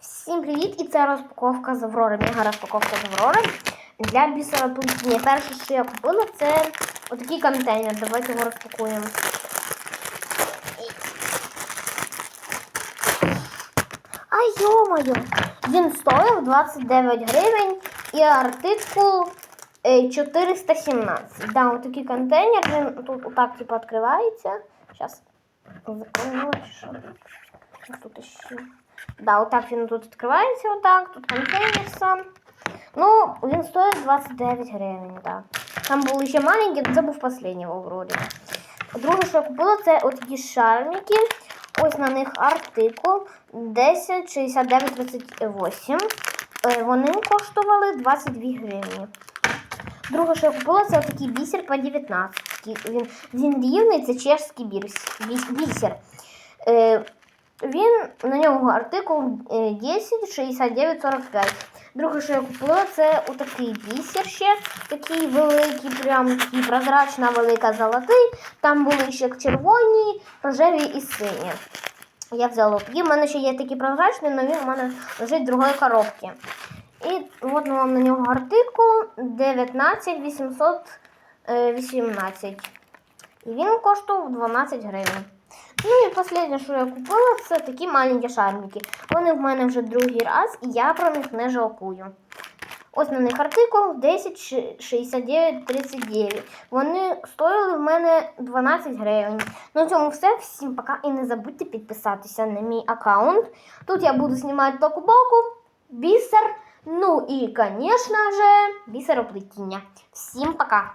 Всім привіт! І це розпаковка з Аврори. Мега розпаковка з Аврори для бісероплетіння. Перше, що я купила, це отакий контейнер. Давайте його розпакуємо. А йо-моє! Він стоїв 29 гривень і артикул е, 417. Да, отакий контейнер. Він тут отак типу відкривається. Зараз закриємо. чи що? Тут ще. Да, отак він тут відкривається, отак, тут контейнер сам. Ну, він стоїть 29 гривень, так. Там були ще маленькі, але це був останній в Друге, що я купила, це отакі шарники. Ось на них артикул 106938. Е, Вони коштували 22 гривні. Друге, що я купила, це отакий бісер по 19. Він, він рівний, це чешський бісер. Е, він на нього артикул е, 10 69 45. Друге, що я купила, це отакий бісер ще, такий великий, прям такий прозрачна, велика золотий. Там були ще червоні, рожеві і сині. Я взяла такі. У мене ще є такі прозрачні, але він у мене лежить в другої коробці. І от вам на нього артикул 19 818. І він коштував 12 гривень. Ну і останнє, що я купила, це такі маленькі шарники. Вони в мене вже другий раз, і я про них не жалкую. Ось на них артикул 106939. Вони стоїли в мене 12 гривень. На цьому все. Всім пока. І не забудьте підписатися на мій аккаунт. Тут я буду знімати току-боку, бісер. Ну і, звісно бісероплетіння. Всім пока!